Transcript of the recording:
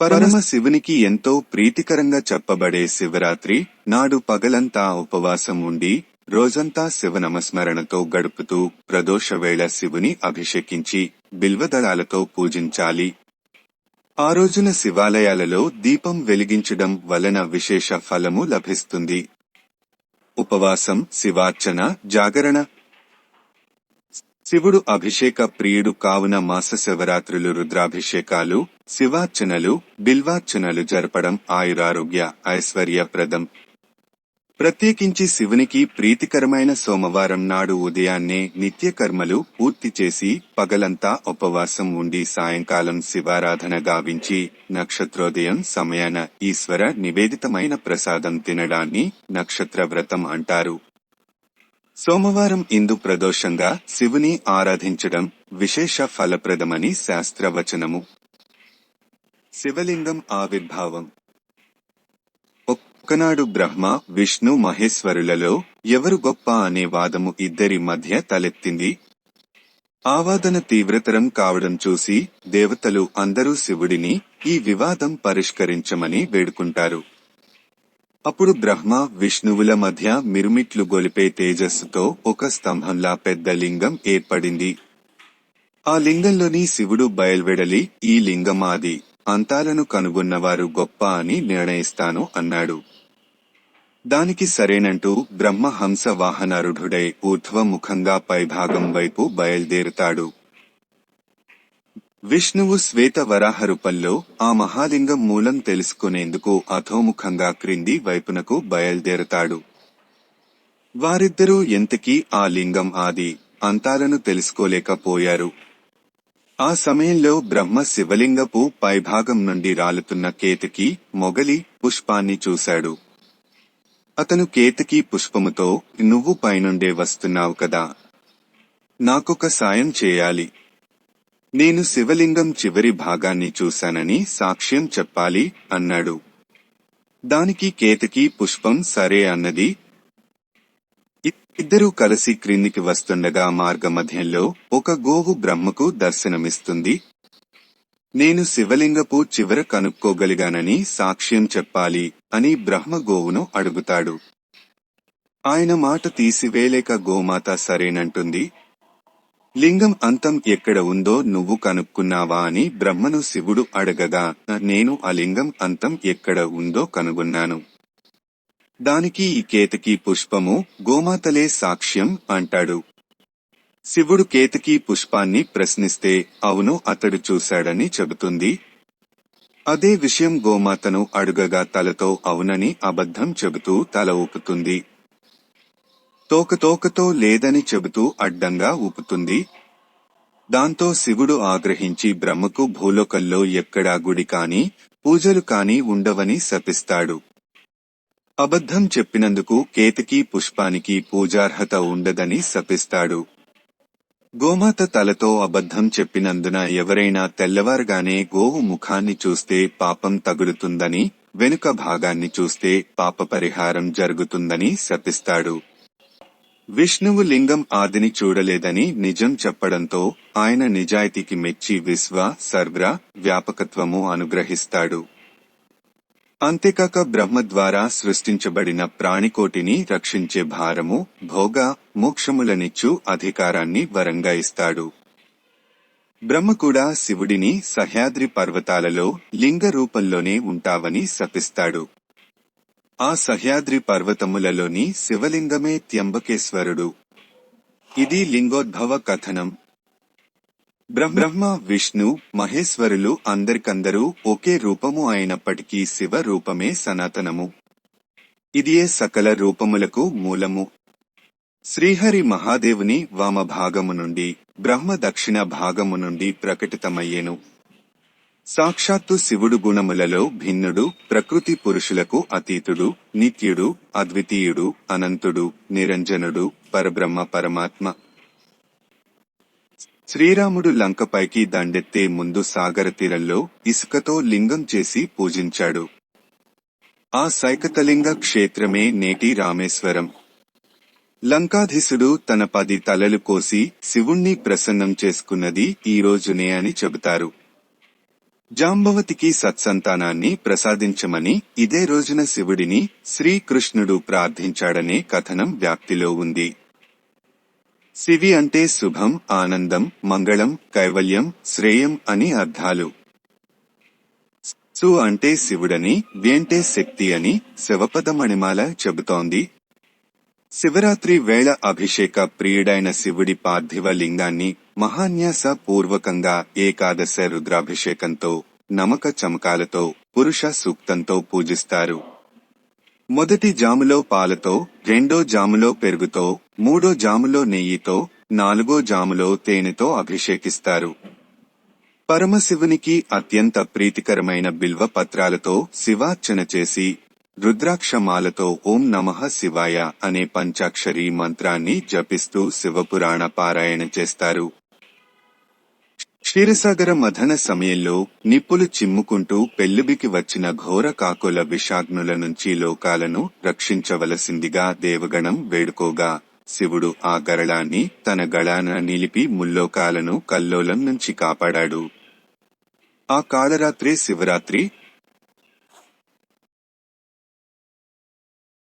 పరమ శివునికి ఎంతో ప్రీతికరంగా చెప్పబడే శివరాత్రి నాడు పగలంతా ఉపవాసం ఉండి రోజంతా శివనమస్మరణతో గడుపుతూ ప్రదోషవేళ శివుని అభిషేకించి బిల్వదళాలతో పూజించాలి. ఆ రోజున శివాలయాలలో దీపం వెలిగించడం వలన విశేష ఫలము లభిస్తుంది. ఉపవాసం శివార్చన జాగరణ శివుడు అభిషేక ప్రియుడు కావున మాస శివరాత్రులు రుద్రాభిషేకాలు శివార్చనలు బిల్వార్చనలు జరపడం ఆయురారోగ్య ఐశ్వర్యప్రదం. ప్రత్యేకించి శివునికి ప్రీతికరమైన సోమవారం నాడు ఉదయాన్నే నిత్యకర్మలు పూర్తి చేసి పగలంతా ఉపవాసం ఉండి సాయంకాలం శివారాధన గావించి నక్షత్రోదయం సమయాన ఈశ్వర నివేదితమైన ప్రసాదం తినడాన్ని నక్షత్ర వ్రతం అంటారు. సోమవారం ఇందు ప్రదోషంగా శివుని ఆరాధించడం విశేష ఫలప్రదమని శాస్త్రవచనము. శివలింగం ఆవిర్భావం. ఒక్కనాడు బ్రహ్మ విష్ణు మహేశ్వరులలో ఎవరు గొప్ప అనే వాదము ఇద్దరి మధ్య తలెత్తింది. ఆవాదన తీవ్రతరం కావడం చూసి దేవతలు అందరూ శివుడిని ఈ వివాదం పరిష్కరించమని వేడుకుంటారు. అప్పుడు బ్రహ్మ విష్ణువుల మధ్య మిరుమిట్లు గొలిపే తేజస్సుతో ఒక స్తంభంలా పెద్ద లింగం ఏర్పడింది. ఆ లింగంలోని శివుడు బయల్వెడలి ఈ లింగమాది అంతాలను కనుగొన్నవారు గొప్ప అని నిర్ణయిస్తాను అన్నాడు. దానికి సరేనంటూ బ్రహ్మ హంస వాహనారుఢుడై ఊర్ధ్వముఖంగా పైభాగం వైపు బయల్దేరుతాడు. విష్ణువు శ్వేత వరాహరూపంలో ఆ మహాలింగం మూలం తెలుసుకునేందుకు అధోముఖంగా క్రింది వైపునకు బయల్దేరతాడు. వారిద్దరూ ఎంతకీ ఆ లింగం ఆది అంతాలను తెలుసుకోలేకపోయారు. ఆ సమయంలో బ్రహ్మ శివలింగపు పైభాగం నుండి రాలుతున్న కేతకి మొగలి పుష్పాన్ని చూశాడు. అతను కేతకి పుష్పముతో నువ్వు పైనుండే వస్తున్నావు కదా. నాకొక సాయం చేయాలి. నేను శివలింగం చివరి భాగాన్ని చూశానని సాక్ష్యం చెప్పాలి అన్నాడు. దానికి కేతకి పుష్పం సరే అన్నది. ఇద్దరూ కలిసి క్రిందికి వస్తుండగా మార్గమధ్యంలో ఒక గోవు బ్రహ్మకు దర్శనమిస్తుంది. నేను శివలింగపు చివర కనుక్కోగలిగానని సాక్ష్యం చెప్పాలి అని బ్రహ్మ గోవును అడుగుతాడు. ఆయన మాట తీసివేలేక గోమాత సరేనంటుంది. లింగం అంతం ఎక్కడ ఉందో నువ్వు కనుక్కున్నావా అని బ్రహ్మను శివుడు అడగగా నేను ఆ లింగం అంతం ఎక్కడ ఉందో కనుగొన్నాను. దానికి ఈ కేతకీ పుష్పము గోమాతలే సాక్ష్యం అంటాడు. శివుడు కేతకీ పుష్పాన్ని ప్రశ్నిస్తే అవును అతడు చూశాడని చెబుతుంది. అదే విషయం గోమాతను అడుగగా తలతో అవునని అబద్ధం చెబుతూ తల ఊపుతుంది. తోకతోకతో లేదని చెబుతూ అడ్డంగా ఊపుతుంది. దాంతో శివుడు ఆగ్రహించి బ్రహ్మకు భూలోకల్లో ఎక్కడా గుడి కాని పూజలు కాని ఉండవని శపిస్తాడు. అబద్ధం చెప్పినందుకు కేతికి పుష్పానికి పూజార్హత ఉండదని శపిస్తాడు. గోమాత తలతో అబద్ధం చెప్పినందున ఎవరైనా తెల్లవారుగానే గోవు ముఖాన్ని చూస్తే పాపం తగులుతుందని వెనుక భాగాన్ని చూస్తే పాప పరిహారం జరుగుతుందని శపిస్తాడు. విష్ణువు లింగం ఆదిని చూడలేదని నిజం చెప్పడంతో ఆయన నిజాయితీకి మెచ్చి విశ్వ సర్వ్ర వ్యాపకత్వము అనుగ్రహిస్తాడు. అంతేకాక బ్రహ్మ ద్వారా సృష్టించబడిన ప్రాణికోటిని రక్షించే భారము భోగ మోక్షములనిచ్చు అధికారాన్ని వరంగా ఇస్తాడు. బ్రహ్మ కూడా శివుడిని సహ్యాద్రి పర్వతాలలో లింగ రూపంలోనే ఉంటావని శపిస్తాడు. ఆ సహ్యాద్రి పర్వతములలోని శివలింగమే త్యంబకేశ్వరుడు ఇది లింగోద్భవ కథనం. బ్రహ్మ విష్ణు మహేశ్వరులు అందరికందరూ ఒకే రూపము అయినప్పటికీ శివ రూపమే సనాతనము. ఇదియే సకల రూపములకు మూలము. శ్రీహరి మహాదేవుని వామ భాగము నుండి బ్రహ్మ దక్షిణ భాగము నుండి ప్రకటితమయ్యెను. సాక్షాత్తు శివుడు గుణములలో భిన్నుడు ప్రకృతి పురుషులకు అతీతుడు నిత్యుడు అద్వితీయుడు అనంతుడు నిరంజనుడు పరబ్రహ్మ పరమాత్మ. శ్రీరాముడు లంకపైకి దండెత్తే ముందు సాగర తీరంలో ఇసుకతో లింగం చేసి పూజించాడు. ఆ సైకతలింగ క్షేత్రమే నేటి రామేశ్వరం. లంకాధీశుడు తన పది తలలు కోసి శివుణ్ణి ప్రసన్నం చేసుకున్నది ఈ రోజునే అని చెబుతారు. జాంబవతికి సత్సంతానాన్ని ప్రసాదించమని ఇదే రోజున శివుడిని శ్రీకృష్ణుడు ప్రార్థించాడనే కథనం వ్యాప్తిలో ఉంది. శివి అంటే శుభం ఆనందం మంగళం కైవల్యం శ్రేయం అని అర్థాలు. సు అంటే శివుడని వేంటే శక్తి అని శివపదమణిమాల చెబుతోంది. శివరాత్రి వేళ అభిషేక ప్రియుడైన శివుడి పార్థివ లింగాన్ని మహాన్యాస పూర్వకంగా ఏకాదశ రుద్రాభిషేకంతో నమక చమకాలతో పురుష సూక్తంతో పూజిస్తారు. మొదటి జాములో పాలతో రెండో జాములో పెరుగుతో మూడో జాములో నెయ్యితో నాలుగో జాములో తేనెతో అభిషేకిస్తారు. పరమశివునికి అత్యంత ప్రీతికరమైన బిల్వ పత్రాలతో శివార్చన చేసి రుద్రాక్షమాలతో ఓం నమః శివాయ అనే పంచాక్షరీ మంత్రాన్ని జపిస్తూ శివపురాణ పారాయణ చేస్తారు. క్షీరసాగర మథన సమయంలో నిప్పులు చిమ్ముకుంటూ పెళ్ళిబికి వచ్చిన ఘోర కాకుల విషాగ్నుల నుంచి లోకాలను రక్షించవలసిందిగా దేవగణం వేడుకోగా. శివుడు ఆ గరళాన్ని తన గళాన నిలిపి ముల్లోకాలను కల్లోలం నుంచి కాపాడాడు. ఆ కాలరాత్రి శివరాత్రి